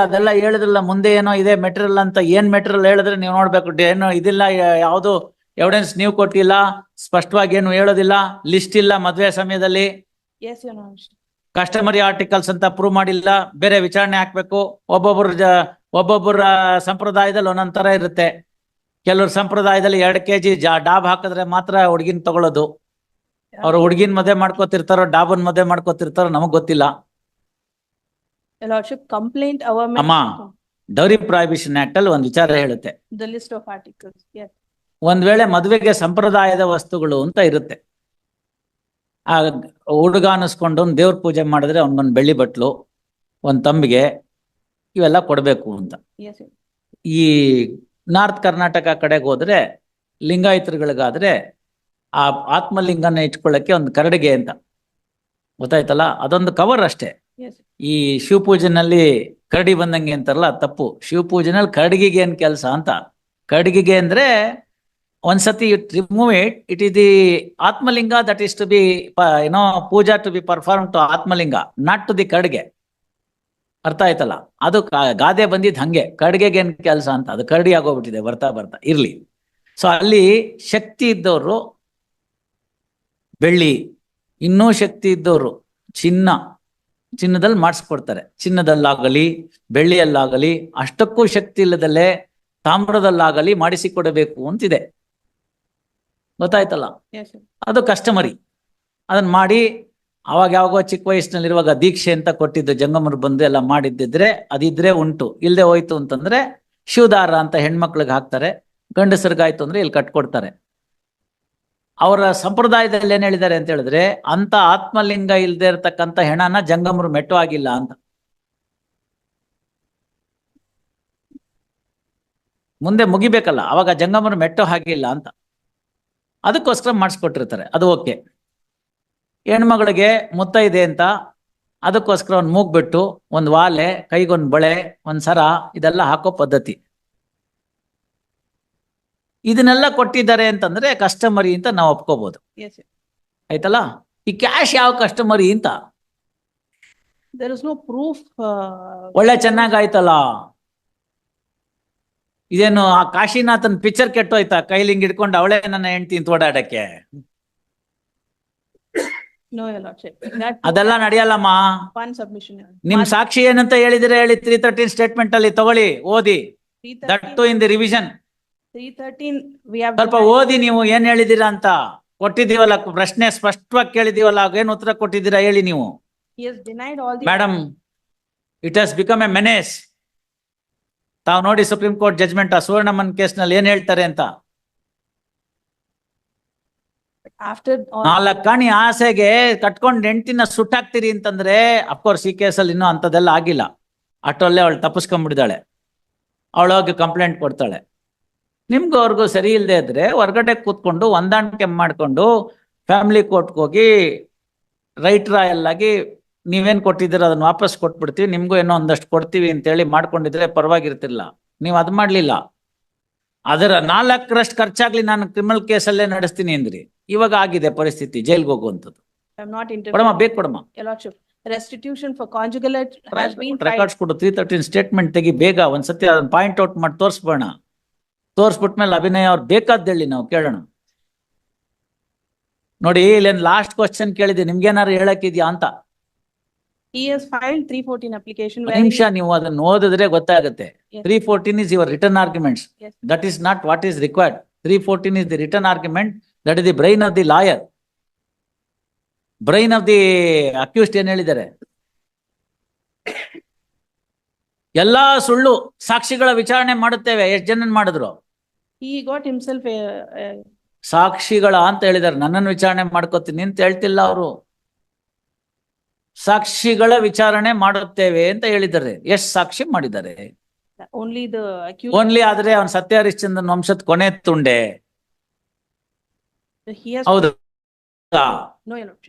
ಅದೆಲ್ಲ ಹೇಳಿದ್ರಲ್ಲ ಮುಂದೆ ಏನೋ ಇದೆ ಮೆಟೀರಿಯಲ್ ಅಂತ ಏನ್ ಮೆಟೀರಿಯಲ್ ಹೇಳಿದ್ರೆ ನೀವು ನೋಡ್ಬೇಕು. ಏನು ಇದಿಲ್ಲ ಯಾವುದು ಎವಿಡೆನ್ಸ್ ನೀವು ಕೊಟ್ಟಿಲ್ಲ ಸ್ಪಷ್ಟವಾಗಿ ಏನು ಹೇಳೋದಿಲ್ಲ ಲಿಸ್ಟ್ ಇಲ್ಲ ಮದ್ವೆ ಸಮಯದಲ್ಲಿ. ಕಸ್ಟಮರಿ ಆರ್ಟಿಕಲ್ಸ್ ಅಂತ ಪ್ರೂವ್ ಮಾಡಿಲ್ಲ ಬೇರೆ ವಿಚಾರಣೆ ಹಾಕ್ಬೇಕು. ಒಬ್ಬೊಬ್ಬರ ಜ- ಒಬ್ಬೊಬ್ಬರ ಸಂಪ್ರದಾಯದಲ್ಲಿ ಒಂದೊಂದ್ ತರ ಇರುತ್ತೆ. ಕೆಲವ್ರ ಸಂಪ್ರದಾಯದಲ್ಲಿ ಎರಡ್ ಕೆಜಿ ಜಾ ಡಾಬ್ ಹಾಕಿದ್ರೆ ಮಾತ್ರ ಹುಡ್ಗಿನ್ ತಗೊಳ್ಳೋದು. ಅವ್ರು ಹುಡ್ಗಿನ್ ಮದ್ವೆ ಮಾಡ್ಕೋತಿರ್ತಾರೋ ಡಾಬನ್ ಮದ್ವೆ ಮಾಡ್ಕೋತಿರ್ತಾರೋ ನಮಗ್ ಗೊತ್ತಿಲ್ಲ. Your complaint. ಅಮ್ಮ. ಡೌರಿ ಪ್ರಾಹಿಬಿಷನ್ ಆಕ್ಟ್ ಅಲ್ಲಿ ಒಂದು ವಿಚಾರ ಹೇಳುತ್ತೆ ದ ಲಿಸ್ಟ್ ಆಫ್ ಆರ್ಟಿಕಲ್ಸ್. ಒಂದ್ ವೇಳೆ ಮದುವೆಗೆ ಸಂಪ್ರದಾಯದ ವಸ್ತುಗಳು ಅಂತ ಇರುತ್ತೆ ಆ ಹುಡುಗ ಅನಿಸ್ಕೊಂಡು ಒಂದ್ ದೇವ್ರ ಪೂಜೆ ಮಾಡಿದ್ರೆ ಅವ್ನಿಗೊಂದ್ ಬೆಳ್ಳಿ ಬಟ್ಲು ಒಂದ್ ತಂಬಿಗೆ ಇವೆಲ್ಲ ಕೊಡಬೇಕು ಅಂತ ಈ ನಾರ್ತ್ ಕರ್ನಾಟಕ ಕಡೆಗೆ ಹೋದ್ರೆ ಲಿಂಗಾಯತರುಗಳಿಗಾದ್ರೆ ಆ ಆತ್ಮಲಿಂಗನ ಇಟ್ಕೊಳ್ಳಕ್ಕೆ ಒಂದು ಕರಡಿಗೆ ಅಂತ ಗೊತ್ತಾಯ್ತಲ್ಲ ಅದೊಂದು ಕವರ್ ಅಷ್ಟೇ ಈ ಶಿವಪೂಜೆನಲ್ಲಿ ಕರಡಿ ಬಂದಂಗೆ ಅಂತಾರಲ್ಲ ತಪ್ಪು. ಶಿವಪೂಜೆನಲ್ಲಿ ಕರಡಿಗೆಗೆ ಏನ್ ಕೆಲಸ ಅಂತ? ಕರಡಿಗೆಗೆ ಅಂದ್ರೆ ಒಂದ್ಸತಿ remove it it is the Atmalinga that is to be ಏನೋ puja to be perform to Atmalinga not to the ಕಡ್ಗೆ ಅರ್ಥ ಆಯ್ತಲ್ಲ? ಅದು ಗಾದೆ ಬಂದಿದ್ದು ಹಂಗೆ. ಕಡ್ಗೆಗೆ ಏನ್ ಕೆಲಸ ಅಂತ? ಅದು ಕರಡಿ ಆಗೋಗ್ಬಿಟ್ಟಿದೆ, ಬರ್ತಾ ಬರ್ತಾ, ಇರ್ಲಿ. ಸೊ ಅಲ್ಲಿ ಶಕ್ತಿ ಇದ್ದವರು ಬೆಳ್ಳಿ, ಇನ್ನೂ ಶಕ್ತಿ ಇದ್ದವರು ಚಿನ್ನ. ಚಿನ್ನದಲ್ಲಿ ಮಾಡಿಸ್ಕೊಡ್ತಾರೆ. ಚಿನ್ನದಲ್ಲಾಗಲಿ ಬೆಳ್ಳಿಯಲ್ಲಾಗಲಿ ಅಷ್ಟಕ್ಕೂ ಶಕ್ತಿ ಇಲ್ಲದಲ್ಲೇ ತಾಮ್ರದಲ್ಲಾಗಲಿ ಮಾಡಿಸಿಕೊಡಬೇಕು ಅಂತಿದೆ. ಗೊತ್ತಾಯ್ತಲ್ಲ? ಅದು ಕಸ್ಟಮರಿ. ಅದನ್ನ ಮಾಡಿ ಅವಾಗ ಯಾವಾಗೋ ಚಿಕ್ಕ ವಯಸ್ಸಿನಲ್ಲಿರುವಾಗ ದೀಕ್ಷೆ ಅಂತ ಕೊಟ್ಟಿದ್ದು ಜಂಗಮರು ಬಂದು ಎಲ್ಲ ಮಾಡಿದ್ದಿದ್ರೆ ಅದಿದ್ರೆ ಉಂಟು. ಇಲ್ಲದೆ ಹೋಯ್ತು ಅಂತಂದ್ರೆ ಶಿವದಾರ ಅಂತ ಹೆಣ್ಮಕ್ಳಿಗೆ ಹಾಕ್ತಾರೆ. ಗಂಡಸರಿಗಾಯ್ತು ಅಂದ್ರೆ ಇಲ್ಲಿ ಕಟ್ಕೊಡ್ತಾರೆ. ಅವರ ಸಂಪ್ರದಾಯದಲ್ಲಿ ಏನ್ ಹೇಳಿದ್ದಾರೆ ಅಂತ ಹೇಳಿದ್ರೆ ಅಂತ ಆತ್ಮಲಿಂಗ ಇಲ್ಲದೆ ಇರತಕ್ಕಂಥ ಹೆಣನ ಜಂಗಮರು ಮೆಟ್ಟು ಆಗಿಲ್ಲ ಅಂತ. ಮುಂದೆ ಮುಗಿಬೇಕಲ್ಲ, ಅವಾಗ ಜಂಗಮರು ಮೆಟ್ಟು ಹಾಗಿಲ್ಲ ಅಂತ. ಅದಕ್ಕೋಸ್ಕರ ಮಾಡಿಸ್ಕೊಟ್ಟಿರ್ತಾರೆ, ಅದು ಓಕೆ. ಹೆಣ್ಮಗಳಿಗೆ ಮುತ್ತ ಇದೆ ಅಂತ, ಅದಕ್ಕೋಸ್ಕರ ಒಂದು ಮೂಗ್ಬಿಟ್ಟು, ಒಂದು ವಾಲೆ, ಕೈಗೊಂದು ಬಳೆ, ಒಂದು ಸರ, ಇದೆಲ್ಲ ಹಾಕೋ ಪದ್ಧತಿ. ಇದನ್ನೆಲ್ಲ ಕೊಟ್ಟಿದ್ದಾರೆ ಅಂತಂದ್ರೆ ಕಸ್ಟಮರಿ ಅಂತ ನಾವು ಒಪ್ಕೋಬಹುದು. ಆಯ್ತಲ್ಲ? ಈ ಕ್ಯಾಶ್ ಯಾವ ಕಸ್ಟಮರಿ ಅಂತ? ನೋ ಪ್ರೂಫ್ uh, ಒಳ್ಳೆ ಚೆನ್ನಾಗಾಯ್ತಲ್ಲ? ಇದೇನು ಆ ಕಾಶಿನಾಥನ್ ಪಿಕ್ಚರ್ ಕೆಟ್ಟೋಯ್ತಾ? ಕೈಲಿ ಹಿಂಗ್ ಇಟ್ಕೊಂಡು ಅವಳೆ ನನ್ನ ಹೆಂಡತಿ ಅಂತ ಓಡಾಡಕ್ಕೆ. ಅದೆಲ್ಲ ನಡೆಯಲ್ಲಮ್ಮ. ನಿಮ್ ಸಾಕ್ಷಿ ಏನಂತ ಹೇಳಿದ್ರೆ ಹೇಳಿ ತ್ರೀ ತರ್ಟೀನ್ ಸ್ಟೇಟ್ಮೆಂಟ್ ಅಲ್ಲಿ ತಗೊಳ್ಳಿ ಓದಿ. That to in the revision 313, we have. ಸ್ವಲ್ಪ ಓದಿ ನೀವು ಏನ್ ಹೇಳಿದೀರಾ ಅಂತ ಕೊಟ್ಟಿದೀವಲ್ಲ ಪ್ರಶ್ನೆ ಸ್ಪಷ್ಟವಾಗಿ ಕೇಳಿದೀವಲ್ಲ ಏನ್ ಉತ್ತರ ಕೊಟ್ಟಿದ್ದೀರಾ ಹೇಳಿ ನೀವು He has denied all the. Madam it has become a menace ತಾವು ನೋಡಿ ಸುಪ್ರೀಂ ಕೋರ್ಟ್ ಜಜ್ಮೆಂಟ್ ಆ ಸುವರ್ಣಮ್ಮನ್ ಕೇಸ್ನಲ್ಲಿ ಏನ್ ಹೇಳ್ತಾರೆ ಅಂತ After. all- ಕಣಿ ಆಸೆಗೆ ಕಟ್ಕೊಂಡ್ ಹೆಂಡತಿನ ಸುಟ್ಟಾಕ್ತಿರಿ ಅಂತಂದ್ರೆ ಅಫ್ಕೋರ್ಸ್ ಈ ಕೇಸಲ್ಲಿ ಇನ್ನೂ ಅಂತದೆಲ್ಲ ಆಗಿಲ್ಲ ಅಷ್ಟೊಲ್ಲೇ ಅವಳು ತಪ್ಪಿಸ್ಕೊಂಡ್ಬಿಡ್ದಾಳೆ ಅವಳೋಗಿ ಕಂಪ್ಲೇಂಟ್ ಕೊಡ್ತಾಳೆ ನಿಮ್ಗೂ ಅವ್ರಿಗೂ ಸರಿ ಇಲ್ಲದೆ ಇದ್ರೆ ಹೊರಗಡೆ ಕೂತ್ಕೊಂಡು ಹೊಂದಾಣಿಕೆ ಮಾಡ್ಕೊಂಡು ಫ್ಯಾಮಿಲಿ ಕೋರ್ಟ್ಗೆ ಹೋಗಿ ರೈಟ್ ರಾಯಲ್ ಆಗಿ ನೀವೇನ್ ಕೊಟ್ಟಿದ್ದೀರ ಅದನ್ನ ವಾಪಸ್ ಕೊಟ್ಬಿಡ್ತೀವಿ ನಿಮ್ಗೂ ಏನೋ ಒಂದಷ್ಟು ಕೊಡ್ತೀವಿ ಅಂತೇಳಿ ಮಾಡ್ಕೊಂಡಿದ್ರೆ ಪರವಾಗಿರ್ತಿಲ್ಲ. ನೀವು ಅದ್ ಮಾಡ್ಲಿಲ್ಲ. ಅದರ ನಾಲ್ಕರಷ್ಟು ಖರ್ಚಾಗ್ಲಿ ನಾನು ಕ್ರಿಮಿನಲ್ ಕೇಸಲ್ಲೇ ನಡೆಸ್ತೀನಿ ಅಂದ್ರಿ. ಇವಾಗ ಆಗಿದೆ ಪರಿಸ್ಥಿತಿ ಜೈಲ್ಗೆ ಹೋಗುವಂಥದ್ದು. ಕೊಡಮ್ಮ. ಬೇಕು ಕೊಡಮ್ಮ. ರೆಕಾರ್ಡ್ಸ್ ಕೊಡು ತ್ರೀ ತರ್ಟೀನ್ ಸ್ಟೇಟ್ಮೆಂಟ್ ತೆಗಿ ಬೇಗ ಒಂದ್ಸತಿ ಅದನ್ನ ಪಾಯಿಂಟ್ ಔಟ್ ಮಾಡಿ ತೋರಿಸ್ಬೋಣ ತೋರಿಸ್ಬಿಟ್ಮೇಲೆ ಅಭಿನಯ ಅವ್ರು ಬೇಕಾದ್ ಹೇಳಿ ನಾವು ಕೇಳೋಣ. ನೋಡಿ ಇಲ್ಲೇನ್ ಲಾಸ್ಟ್ ಕ್ವಶನ್ ಕೇಳಿದೆ ನಿಮ್ಗೇನಾರು ಹೇಳಕ್ಕಿದ್ಯಾ ಅಂತ. ನಿಮಿಷ ನೀವು ಅದನ್ನ ಓದಿದ್ರೆ ಗೊತ್ತಾಗುತ್ತೆ. Three fourteen is your return arguments that is not what is required three fourteen is the return argument that is the brain of the lawyer brain of the accused ಏನ್ ಹೇಳಿದ್ದಾರೆ? ಎಲ್ಲಾ ಸುಳ್ಳು ಸಾಕ್ಷಿಗಳ ವಿಚಾರಣೆ ಮಾಡುತ್ತೇವೆ. ಎಷ್ಟು ಜನ ಮಾಡಿದ್ರು? ಈ ಗಾಟ್ ಸಾಕ್ಷಿಗಳ ಅಂತ ಹೇಳಿದಾರೆ. ನನ್ನನ್ನು ವಿಚಾರಣೆ ಮಾಡ್ಕೋತೀನಿ ಅಂತ ಹೇಳ್ತಿಲ್ಲ ಅವರು. ಸಾಕ್ಷಿಗಳ ವಿಚಾರಣೆ ಮಾಡುತ್ತೇವೆ ಅಂತ ಹೇಳಿದ್ದಾರೆ. ಎಷ್ಟು ಸಾಕ್ಷಿ ಮಾಡಿದ್ದಾರೆ? ಓನ್ಲಿ ಆದ್ರೆ ಅವನ್ ಸತ್ಯ ಹರಿಶ್ಚಂದ್ರನ್ ವಂಶದ ಕೊನೆ ತುಂಡೆ. ಹೌದು.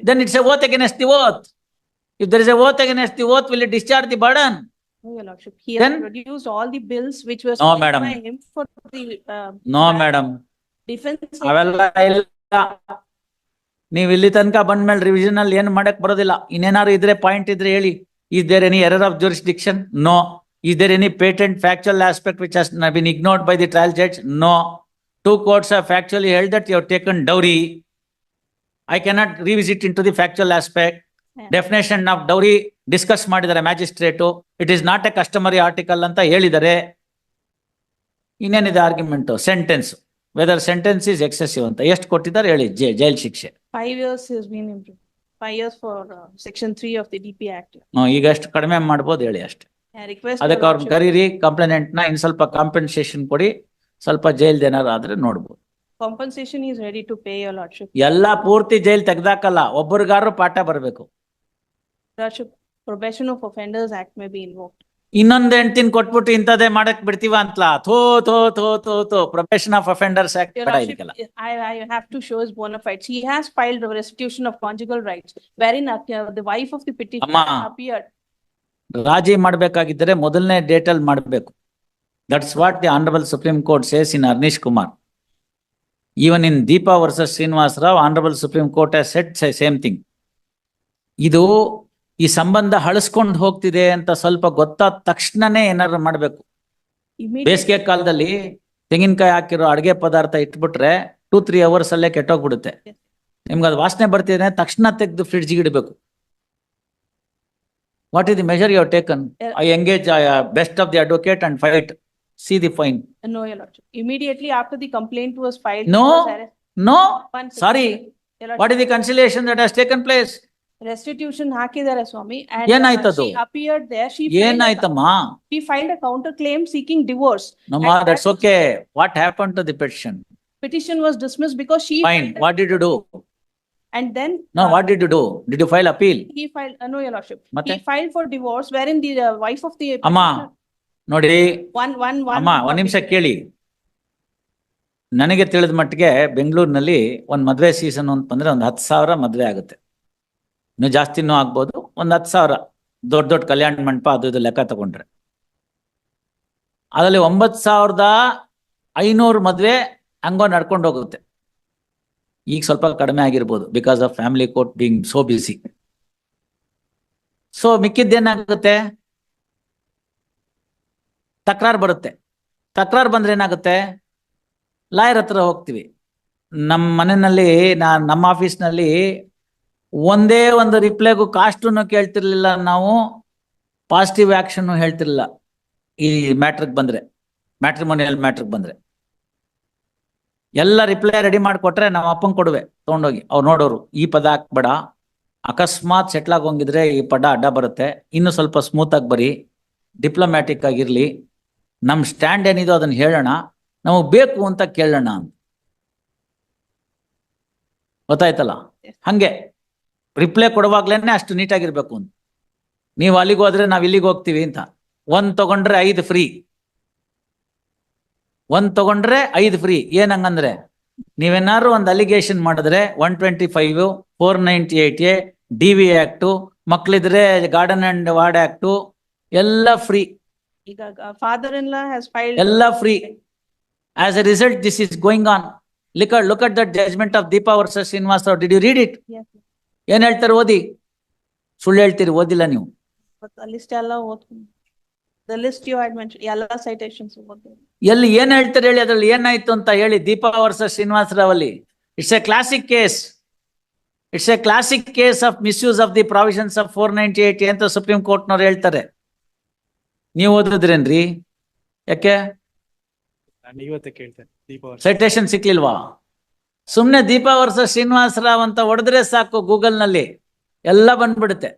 Then it's a oath against the oath if there is a oath against the oath will discharge the burden your Lordship. He has Then- produced all the bills which were. No, signed madam. by him for the, uh, no madam defense. ಅವೆಲ್ಲ ಇಲ್ಲ ನೀವ್ ಇಲ್ಲಿ ತನಕ ಬಂದ್ಮೇಲೆ revision ಅಲ್ಲಿ ಏನ್ ಮಾಡಕ್ ಬರೋದಿಲ್ಲ ಇನ್ನೇನಾದ್ರು ಇದ್ರೆ ಪಾಯಿಂಟ್ ಇದ್ರೆ ಹೇಳಿ is there any error of jurisdiction no Is there any patent factual aspect which has not been ignored by the trial judge? No. Two courts have factually held that you have taken dowry. I cannot revisit into the factual definition of dowry discuss ಮಾಡಿದ್ದಾರೆ magistrate it is not a customary article ಅಂತ ಹೇಳಿದರೆ ಇನ್ನೇನಿದೆ argument sentence whether sentence is excessive ಅಂತ. ಎಷ್ಟು ಕೊಟ್ಟಿದ್ದಾರೆ ಹೇಳಿ? Jail ಶಿಕ್ಷೆ. ಈಗ ಎಷ್ಟು ಕಡಿಮೆ ಮಾಡ್ಬೋದು ಹೇಳಿ ಅಷ್ಟೇ. ಅದಕ್ಕೆ ಅವ್ರನ್ನ ಕರೀರಿ ಕಂಪ್ಲೇಂಟ್ನ ಇನ್ ಸ್ವಲ್ಪ ಕಾಂಪೆನ್ಸೇಷನ್ ಕೊಡಿ ಸ್ವಲ್ಪ ಜೈಲ್ ಏನಾದ್ರು ಆದ್ರೆ ನೋಡ್ಬೋದು. Compensation is ready to pay your ಪೂರ್ತಿ ಜೈಲ್ ತೆಗ್ದಾಕಲ್ಲ. ಒಬ್ಬರಿಗಾರು ಪಾಠ ಬರಬೇಕು. Probation of offenders act may be invoke ಇನ್ನೊಂದ್ ಹೆಣ್ತಿನ ಕೊಟ್ಬಿಟ್ಟು ಇಂಥದೇ ಮಾಡಕ್ ಬಿಡ್ತೀವ ಅಂತ ಥೋ though though though though profession of offenders act I I have to show is bone he has filed restitution of conjugal rights very not the wife of the pity ಅಮ್ಮ appeared ರಾಜಿ ಮಾಡಬೇಕಾಗಿದ್ದರೆ ಮೊದಲನೇ ಡೇಟ್ ಅಲ್ಲಿ ಮಾಡಬೇಕು that's what the honourable supreme court says in Arnesh Kumar even in Deepa versus Srinivasa Rao honourable supreme court said same thing ಇದು ಈ ಸಂಬಂಧ ಹಳಸ್ಕೊಂಡು ಹೋಗ್ತಿದೆ ಅಂತ ಸ್ವಲ್ಪ ಗೊತ್ತಾದ ತಕ್ಷಣನೇ ಏನಾದ್ರು ಮಾಡ್ಬೇಕು ಬೇಸಿಗೆ ಕಾಲದಲ್ಲಿ ತೆಂಗಿನಕಾಯಿ ಹಾಕಿರೋ ಅಡಿಗೆ ಪದಾರ್ಥ ಇಟ್ಬಿಟ್ರೆ ಟೂ ತ್ರೀ ಅವರ್ಸ್ ಅಲ್ಲೇ ಕೆಟ್ಟೋಗ್ಬಿಡುತ್ತೆ. ನಿಮ್ಗೆ ಅದು ವಾಸನೆ ಬರ್ತಿದ್ರೆ ತಕ್ಷಣ ತೆಗೆದು ಫ್ರಿಡ್ಜ್ಗೆ ಇಡಬೇಕು what is the measure you taken I engage best of the advocate and fight see the fine no no, your lordship. Immediately after the complaint was filed. No. was arrest- no sorry second, Sorry. your lordship. What is the conciliation that has taken place Restitution ಹಾಕಿದ್ದಾರೆ ಸ್ವಾಮಿ. uh, ಏನಾಯ್ತದು? She appeared there. She filed a- ಏನಾಯ್ತಮ್ಮ She filed a counter claim seeking divorce. ನಮ್ಮ that's okay what happen to the petition Petition was dismissed because she. fine filed what did you do And then. no uh, what did you do did you file appeal He filed, uh, no, your lordship. Mate? He filed for divorce wherein the uh, wife of the. ಅಮ್ಮ nodi ನೋಡಿ One, one, one. ಅಮ್ಮ ಒಂದ್ ನಿಮಿಷ ಕೇಳಿ ನನಗೆ ತಿಳಿದ ಮಟ್ಟಿಗೆ ಬೆಂಗಳೂರಿನಲ್ಲಿ ಒಂದ್ ಮದ್ವೆ ಸೀಸನ್ ಅಂತ ಬಂದ್ರೆ ಒಂದ್ ಹತ್ತು ಸಾವಿರ ಮದ್ವೆ ಆಗುತ್ತೆ ಇನ್ನು ಜಾಸ್ತಿನೂ ಆಗ್ಬೋದು. ಒಂದ್ ಹತ್ತು ಸಾವಿರ ದೊಡ್ಡ ದೊಡ್ಡ ಕಲ್ಯಾಣ ಮಂಟಪ ಅದು ಇದು ಲೆಕ್ಕ ತಗೊಂಡ್ರೆ. ಅದರಲ್ಲಿ ಒಂಬತ್ತು ಸಾವಿರದ ಐನೂರು ಮದ್ವೆ ಹಂಗೋ ನಡ್ಕೊಂಡು ಹೋಗುತ್ತೆ. ಈಗ ಸ್ವಲ್ಪ ಕಡಿಮೆ ಆಗಿರ್ಬೋದು because of family court being so busy so ಮಿಕ್ಕಿದ್ದೇನಾಗುತ್ತೆ ತಕರಾರು ಬರುತ್ತೆ. ತಕರಾರು ಬಂದ್ರೆ ಏನಾಗುತ್ತೆ? ಲಾಯರ್ ಹತ್ರ ಹೋಗ್ತೀವಿ. ನಮ್ಮ ಮನೆಯಲ್ಲಿ, ನಾ ನಮ್ಮ ಆಫೀಸ್ನಲ್ಲಿ ಒಂದೇ ಒಂದು ರಿಪ್ಲೈಗೂ ಕಾಸ್ಟನ್ನು ಕೇಳ್ತಿರ್ಲಿಲ್ಲ ನಾವು ಪಾಸಿಟಿವ್ ಆಕ್ಷನ್ ಹೇಳ್ತಿರ್ಲಿಲ್ಲ ಈ ಮ್ಯಾಟ್ರಿಗೆ ಬಂದ್ರೆ ಮ್ಯಾಟ್ರಿಮೋನಿಯಲ್ ಮ್ಯಾಟ್ರಿಗೆ ಬಂದ್ರೆ. ಎಲ್ಲ ರಿಪ್ಲೈ ರೆಡಿ ಮಾಡಿಕೊಟ್ರೆ ನಮ್ಮ ಅಪ್ಪಂಗೆ ಕೊಡುವೆ ತೊಗೊಂಡೋಗಿ. ಅವ್ರು ನೋಡೋರು ಈ ಪದ ಹಾಕ್ಬೇಡ ಅಕಸ್ಮಾತ್ ಸೆಟ್ಲ್ ಆಗೋಂಗಿದ್ರೆ ಈ ಪದ ಅಡ್ಡ ಬರುತ್ತೆ ಇನ್ನು ಸ್ವಲ್ಪ ಸ್ಮೂತ್ ಆಗಿ ಬರಿ ಡಿಪ್ಲೊಮ್ಯಾಟಿಕ್ ಆಗಿರ್ಲಿ ನಮ್ಮ ಸ್ಟ್ಯಾಂಡ್ ಏನಿದೋ ಅದನ್ನ ಹೇಳೋಣ ನಮಗ್ ಬೇಕು ಅಂತ ಕೇಳೋಣ ಅಂತ. ಗೊತ್ತಾಯ್ತಲ್ಲ? ಹಂಗೆ. ರಿಪ್ಲೈ ಕೊಡುವಾಗ್ಲೇನೆ ಅಷ್ಟು ನೀಟಾಗಿರ್ಬೇಕು ಅಂತ. ನೀವು ಅಲ್ಲಿಗೆ ಹೋದ್ರೆ ನಾವ್ ಇಲ್ಲಿಗೆ ಹೋಗ್ತೀವಿ ಅಂತ. ಒಂದ್ ತಗೊಂಡ್ರೆ ಐದು ಫ್ರೀ ಒಂದ್ ತಗೊಂಡ್ರೆ ಐದು ಫ್ರೀ ಏನ್ ಹಂಗಂದ್ರೆ ನೀವೇನಾದ್ರು ಒಂದು ಅಲಿಗೇಷನ್ ಮಾಡಿದ್ರೆ one twenty five four ninety eight A D V act ಮಕ್ಳಿದ್ರೆ garden and ward act ಎಲ್ಲ ಫ್ರೀ ಈಗ. ಎಲ್ಲ free as a result this is going on ಲಿಕ್ look at that judgement of Deepa versus Srinivas Rao did you read it ಏನ್ ಹೇಳ್ತಾರೆ ಓದಿ? ಸುಳ್ಳು ಹೇಳ್ತೀರಿ ಓದಿಲ್ಲ ನೀವು. ಲಿಸ್ಟ್ ಎಲ್ಲ ದ ಲಿಸ್ಟ್ ಯು ಹ್ಯಾಡ್ ಎಲ್ಲ ಸೈಟೇಷನ್ಸ್. ಎಲ್ಲಿ ಏನ್ ಹೇಳ್ತಾರೆ ಹೇಳಿ ಅದ್ರಲ್ಲಿ ಏನಾಯ್ತು ಅಂತ ಹೇಳಿ ದೀಪಾ ವರ್ಷ ಶ್ರೀನಿವಾಸ್ ರಾವ್ ಅಲ್ಲಿ it's a classic case it's a classic case of misuse of the provisions of four ninety eight ಅಂತ ಸುಪ್ರೀಂ ಕೋರ್ಟ್ನವ್ರು ಹೇಳ್ತಾರೆ. ನೀವು ಓದಿದ್ರೇನ್ರಿ? ಯಾಕೆ? ಸೈಟೇಷನ್ ಸಿಕ್ಲಿಲ್ವಾ? ಸುಮ್ನೆ ದೀಪ ವರ್ಷ ಶ್ರೀನಿವಾಸ ರಾವ್ ಅಂತ ಹೊಡೆದ್ರೆ ಸಾಕು ಗೂಗಲ್ನಲ್ಲಿ ಎಲ್ಲ ಬಂದ್ಬಿಡುತ್ತೆ.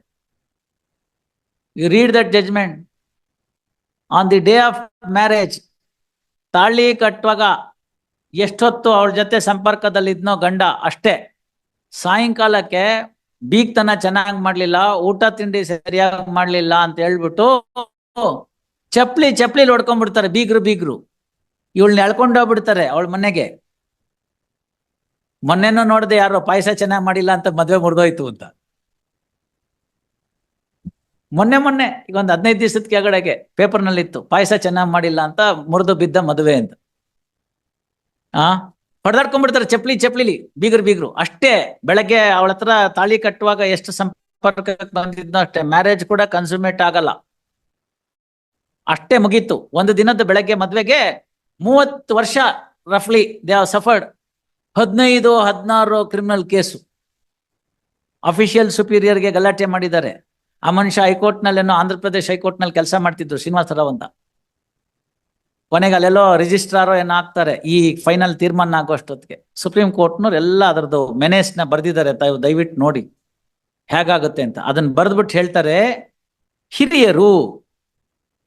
You read that judgement on the day of marriage ತಾಳಿ ಕಟ್ಟುವಾಗ ಎಷ್ಟೊತ್ತು ಅವ್ರ ಜೊತೆ ಸಂಪರ್ಕದಲ್ಲಿ ಇದ್ನೋ ಗಂಡ ಅಷ್ಟೇ. ಸಾಯಂಕಾಲಕ್ಕೆ ಬೀಗ್ತನ ಚೆನ್ನಾಗಿ ಮಾಡ್ಲಿಲ್ಲ, ಊಟ ತಿಂಡಿ ಸರಿಯಾಗಿ ಮಾಡ್ಲಿಲ್ಲ ಅಂತ ಹೇಳ್ಬಿಟ್ಟು ಚಪ್ಲಿ ಚಪ್ಲಿ ಹೊಡ್ಕೊಂಡ್ಬಿಡ್ತಾರೆ ಬೀಗ್ರು ಬೀಗ್ರು. ಇವಳನ್ನ ಎಳ್ಕೊಂಡೋಗ್ಬಿಡ್ತಾರೆ ಅವಳ ಮನೆಗೆ. ಮೊನ್ನೆನೂ ನೋಡ್ದೆ ಯಾರೋ ಪಾಯಸ ಚೆನ್ನಾಗಿ ಮಾಡಿಲ್ಲ ಅಂತ ಮದ್ವೆ ಮುರಿದೋಯ್ತು ಅಂತ. ಮೊನ್ನೆ ಮೊನ್ನೆ, ಈಗ ಒಂದು ಹದಿನೈದು ದಿವಸದ ಕೆಳಗಡೆಗೆ ಪೇಪರ್ನಲ್ಲಿ ಇತ್ತು ಪಾಯಸ ಚೆನ್ನಾಗಿ ಮಾಡಿಲ್ಲ ಅಂತ ಮುರಿದು ಬಿದ್ದ ಮದುವೆ ಅಂತ. ಆ? ಹೊಡೆದಾಡ್ಕೊಂಡ್ಬಿಡ್ತಾರೆ ಚಪ್ಲಿ ಚಪ್ಲಿಲಿ ಬೀಗರು ಬೀಗರು. ಅಷ್ಟೇ, ಬೆಳಗ್ಗೆ ಅವಳ ಹತ್ರ ತಾಳಿ ಕಟ್ಟುವಾಗ ಎಷ್ಟು ಸಂಪರ್ಕ ಬಂದಿದ್ನೋ ಅಷ್ಟೇ, ಮ್ಯಾರೇಜ್ ಕೂಡ ಕನ್ಸುಮೇಟ್ ಆಗಲ್ಲ. ಅಷ್ಟೇ ಮುಗೀತು. ಒಂದು ದಿನದ ಬೆಳಗ್ಗೆ ಮದ್ವೆಗೆ ಮೂವತ್ತು ವರ್ಷ ರಫ್ಲಿ ದೇ ಹಾವ್ ಸಫರ್ಡ್ ಹದಿನೈದು, ಹದಿನಾರು ಕ್ರಿಮಿನಲ್ ಕೇಸು. ಅಫಿಷಿಯಲ್ ಸುಪೀರಿಯರ್ಗೆ ಗಲಾಟೆ ಮಾಡಿದ್ದಾರೆ. ಆ ಮನುಷ್ಯ ಹೈಕೋರ್ಟ್ನಲ್ಲೇನೋ ಆಂಧ್ರ ಪ್ರದೇಶ್ ಹೈಕೋರ್ಟ್ನಲ್ಲಿ ಕೆಲಸ ಮಾಡ್ತಿದ್ರು ಶ್ರೀನಿವಾಸರಾವ್ ಅಂತ. ಕೊನೆಗೆ ಅಲ್ಲೆಲ್ಲೋ ರಿಜಿಸ್ಟ್ರಾರೋ ಏನೋ ಹಾಕ್ತಾರೆ ಈ ಫೈನಲ್ ತೀರ್ಮಾನ ಆಗೋಷ್ಟೊತ್ತಿಗೆ ಸುಪ್ರೀಂ ಕೋರ್ಟ್ನವ್ರು ಎಲ್ಲ ಅದರದ್ದು ಮೆನೇಸ್ನ ಬರ್ದಿದ್ದಾರೆ ತಾವು ದಯವಿಟ್ಟು ನೋಡಿ. ಹೇಗಾಗುತ್ತೆ ಅಂತ. ಅದನ್ನ ಬರೆದ್ಬಿಟ್ಟು ಹೇಳ್ತಾರೆ, ಹಿರಿಯರು,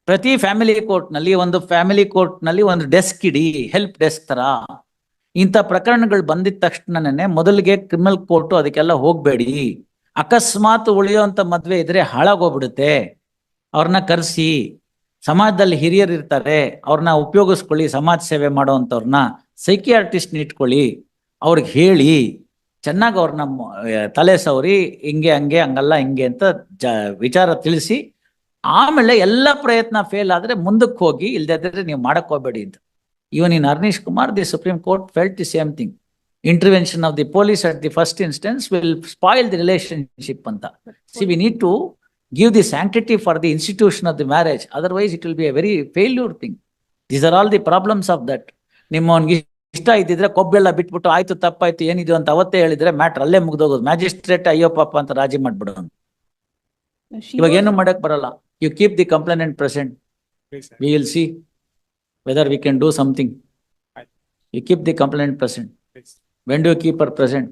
ಪ್ರತಿ ಫ್ಯಾಮಿಲಿ ಕೋರ್ಟ್ನಲ್ಲಿ ಒಂದು ಫ್ಯಾಮಿಲಿ ಕೋರ್ಟ್ನಲ್ಲಿ ಒಂದು ಡೆಸ್ಕ್ ಇಡಿ ಹೆಲ್ಪ್ ಡೆಸ್ಕ್ ತರ. ಇಂಥ ಪ್ರಕರಣಗಳು ಬಂದಿದ ತಕ್ಷಣನೇ ಮೊದಲಿಗೆ ಕ್ರಿಮಿನಲ್ ಕೋರ್ಟು ಅದಕ್ಕೆಲ್ಲ ಹೋಗ್ಬೇಡಿ. ಅಕಸ್ಮಾತ್ ಉಳಿಯುವಂತ ಮದುವೆ ಇದ್ರೆ ಹಾಳಾಗೋಗ್ಬಿಡುತ್ತೆ. ಅವ್ರನ್ನ ಕರೆಸಿ, ಸಮಾಜದಲ್ಲಿ ಹಿರಿಯರು ಇರ್ತಾರೆ, ಅವ್ರನ್ನ ಉಪಯೋಗಿಸ್ಕೊಳ್ಳಿ, ಸಮಾಜ ಸೇವೆ ಮಾಡೋವಂಥವ್ರನ್ನ ಸೈಕಿಯಾರ್ಟಿಸ್ಟ್ ಇಟ್ಕೊಳ್ಳಿ, ಅವ್ರಿಗೆ ಹೇಳಿ, ಚೆನ್ನಾಗಿ ಅವ್ರನ್ನ ತಲೆ ಸವರಿ, ಹಿಂಗೆ, ಹಂಗೆ, ಹಂಗಲ್ಲ, ಹಿಂಗೆ ಅಂತ ಜ, ವಿಚಾರ ತಿಳಿಸಿ, ಆಮೇಲೆ ಎಲ್ಲ ಪ್ರಯತ್ನ ಫೇಲ್ ಆದರೆ ಮುಂದಕ್ಕೆ ಹೋಗಿ ಇಲ್ದಿದ್ರೆ ನೀವು ಮಾಡಕ್ ಹೋಗ್ಬೇಡಿ ಅಂತ. Even in Arnesh Kumar the supreme court felt the same thing intervention of the police at the first instance will spoil the relationship ಅಂತ see we need to give the sanctity for the institution of the marriage. Otherwise, it will be a very failure thing. These are all the problems of that. ನಿಮ್ಮವನ್ಗೆ ಇಷ್ಟ ಇದ್ದಿದ್ರೆ ಕೊಬ್ಬೆಲ್ಲ ಬಿಟ್ಬಿಟ್ಟು ಆಯ್ತು ತಪ್ಪಾಯ್ತು ಏನಿದು ಅಂತ ಅವತ್ತೇ ಹೇಳಿದ್ರೆ ಮ್ಯಾಟ್ರ್ ಅಲ್ಲೇ ಮುಗ್ದೋಗೋದು. ಮ್ಯಾಜಿಸ್ಟ್ರೇಟ್ ಅಯ್ಯೋ ಪಾಪ ಅಂತ ರಾಜಿ ಮಾಡ್ಬಿಡೋನು. ಇವಾಗ ಏನು ಮಾಡಕ್ ಬರಲ್ಲ. You keep the complainant present we will see whether we can do something. You keep the complainant present. Yes. When do you keep her present?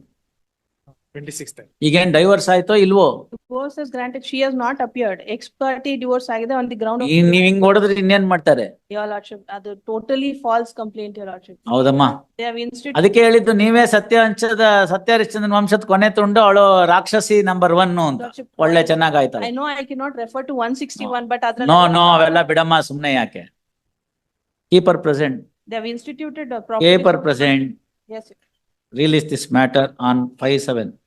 Twenty-sixth. ಈಗೇನ್ ಡೈವರ್ಸ್ ಆಯ್ತೋ ಇಲ್ವೋ Divorce is granted, she has not appeared, ex parte divorce ಆಗಿದೆ on the ground of. ಈ- ನೀವ್ ಹಿಂಗ್ ಹೊಡೆದ್ರೆ ಇನ್ನೇನ್ ಮಾಡ್ತಾರೆ Your lordship, ಅದು totally false complaint, your lordship. ಹೌದಮ್ಮ They have instituted. ಅದಕ್ಕೆ ಹೇಳಿದ್ದು ನೀವೇ satya ಹಂಚದ satya ಹರಿಶ್ಚಂದ್ರನ್ ವಂಶದ ಕೊನೆ ತುಂಡು ಅವಳು ರಾಕ್ಷಸಿ ನಂಬರ್ ಒನ್ ಅಂತ Lordship, ಒಳ್ಳೆ ಚೆನ್ನಾಗಾಯ್ತಲ್ಲ I know I cannot refer to one sixty-one, but other. No, no, ಅವೆಲ್ಲ bidamma ಸುಮ್ನೆ ಯಾಕೆ K per present, They have instituted a proper. K per present, Yes, sir. release this matter on five seven.